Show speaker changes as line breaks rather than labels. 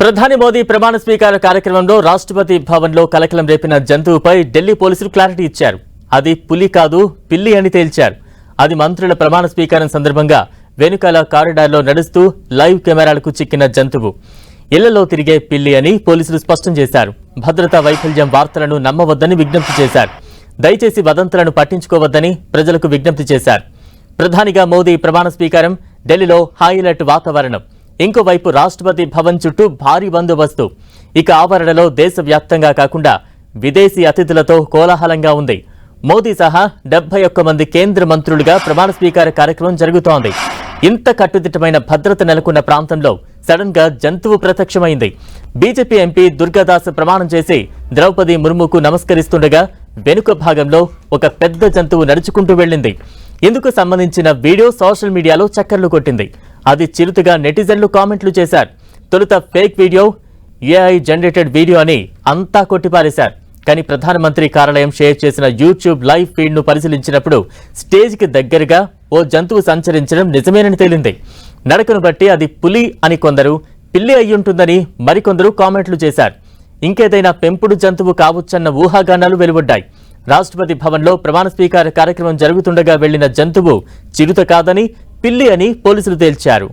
ప్రధాని మోదీ ప్రమాణ స్వీకార కార్యక్రమంలో రాష్ట్రపతి భవన్లో కలకలం రేపిన జంతువుపై ఢిల్లీ పోలీసులు క్లారిటీ ఇచ్చారు. అది పులి కాదు పిల్లి అని తేల్చారు. అది మంత్రుల ప్రమాణ స్వీకారం సందర్భంగా వెనుకాల కారిడార్లో నడుస్తూ లైవ్ కెమెరాలకు చిక్కిన జంతువు. ఇళ్ళలో తిరిగే పిల్లి అని పోలీసులు స్పష్టం చేశారు. భద్రతా వైఫల్యం వార్తలను నమ్మవద్దని విజ్ఞప్తి చేశారు. దయచేసి వదంతులను పట్టించుకోవద్దని ప్రజలకు విజ్ఞప్తి చేశారు. ప్రధానిగా మోదీ ప్రమాణ స్వీకారం ఢిల్లీలో హై అలర్ట్ వాతావరణం. ఇంకోవైపు రాష్ట్రపతి భవన్ చుట్టూ భారీ బందోబస్తు. ఇక ఆవరణలో దేశవ్యాప్తంగా కాకుండా విదేశీ అతిథులతో కోలాహలంగా ఉంది. మోదీ సహా డెబ్బై ఒక్క మంది కేంద్ర మంత్రులుగా ప్రమాణ స్వీకార కార్యక్రమం జరుగుతోంది. ఇంత కట్టుదిట్టమైన భద్రత నెలకొన్న ప్రాంతంలో సడన్గా జంతువు ప్రత్యక్షమైంది. బీజేపీ ఎంపీ దుర్గాదాస్ ప్రమాణం చేసి ద్రౌపది ముర్ముకు నమస్కరిస్తుండగా వెనుక భాగంలో ఒక పెద్ద జంతువు నడుచుకుంటూ వెళ్ళింది. ఇందుకు సంబంధించిన వీడియో సోషల్ మీడియాలో చక్కర్లు కొట్టింది. అది చిరుతగా నెటిజన్లు కామెంట్లు చేశారు. తొలుత fake video AI generated video అని అంతా కొట్టిపారేశారు. కానీ ప్రధానమంత్రి కార్యాలయం షేర్ చేసిన యూట్యూబ్ లైవ్ ఫీడ్ను పరిశీలించినప్పుడు స్టేజ్కి దగ్గరగా ఓ జంతువు సంచరించడం నిజమేనని తేలింది. నడకను బట్టి అది పులి అని కొందరు పిల్లి అయ్యుంటుందని మరికొందరు కామెంట్లు చేశారు. ఇంకేదైనా పెంపుడు జంతువు కావచ్చన్న ఊహాగానాలు వెలువడ్డాయి. రాష్ట్రపతి భవన్లో ప్రమాణ స్వీకార కార్యక్రమం జరుగుతుండగా వెళ్ళిన జంతువు చిరుత కాదని పిల్లి అని పోలీసులు తేల్చారు.